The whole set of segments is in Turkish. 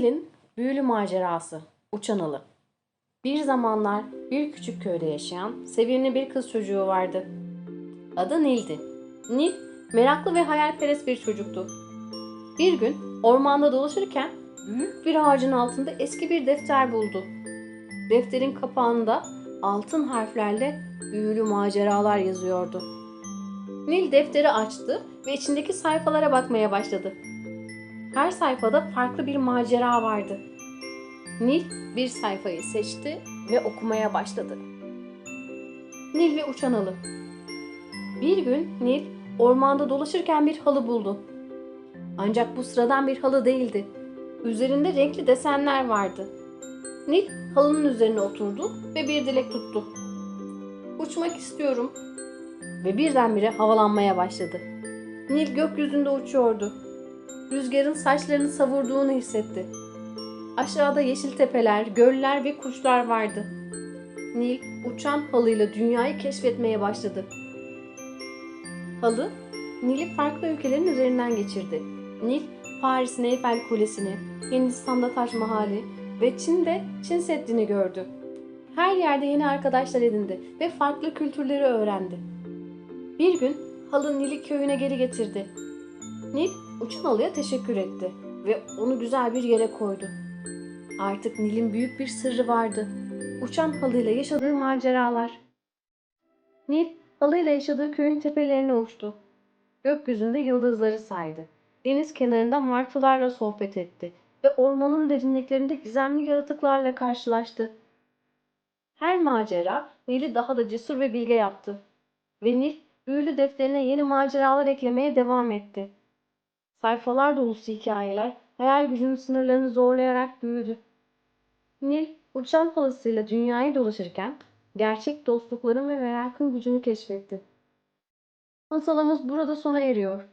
Nil'in büyülü macerası Uçan Alı Bir zamanlar bir küçük köyde yaşayan sevimli bir kız çocuğu vardı. Adı Nil'di. Nil meraklı ve hayalperest bir çocuktu. Bir gün ormanda dolaşırken büyük bir ağacın altında eski bir defter buldu. Defterin kapağında altın harflerle büyülü maceralar yazıyordu. Nil defteri açtı ve içindeki sayfalara bakmaya başladı. Her sayfada farklı bir macera vardı. Nil bir sayfayı seçti ve okumaya başladı. Nil ve Uçan Halı Bir gün Nil ormanda dolaşırken bir halı buldu. Ancak bu sıradan bir halı değildi. Üzerinde renkli desenler vardı. Nil halının üzerine oturdu ve bir dilek tuttu. Uçmak istiyorum. Ve birdenbire havalanmaya başladı. Nil gökyüzünde uçuyordu. Rüzgarın saçlarını savurduğunu hissetti. Aşağıda yeşil tepeler, göller ve kuşlar vardı. Nil uçan halıyla dünyayı keşfetmeye başladı. Halı Nil'i farklı ülkelerin üzerinden geçirdi. Nil Paris'in Eyfel Kulesi'ni, Hindistan'da Taş Mahal'i ve Çin'de Çin Seddi'ni gördü. Her yerde yeni arkadaşlar edindi ve farklı kültürleri öğrendi. Bir gün halı Nil'i köyüne geri getirdi. Nil uçan halıya teşekkür etti ve onu güzel bir yere koydu. Artık Nil'in büyük bir sırrı vardı. Uçan halıyla yaşadığı maceralar. Nil halıyla yaşadığı köyün tepelerine uçtu. Gökyüzünde yıldızları saydı. Deniz kenarında martılarla sohbet etti ve ormanın derinliklerinde gizemli yaratıklarla karşılaştı. Her macera Nil'i daha da cesur ve bilge yaptı. Ve Nil büyülü defterine yeni maceralar eklemeye devam etti. Sayfalar dolusu hikayeler hayal gücünün sınırlarını zorlayarak büyüdü. Nil uçan halısıyla dünyayı dolaşırken gerçek dostlukların ve merakın gücünü keşfetti. Masalımız burada sona eriyor.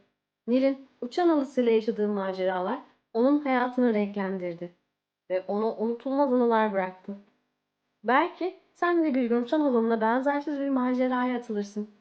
Nil'in uçan halısıyla yaşadığı maceralar onun hayatını renklendirdi ve ona unutulmaz anılar bıraktı. Belki sen de bir gün uçan halınla benzersiz bir maceraya atılırsın.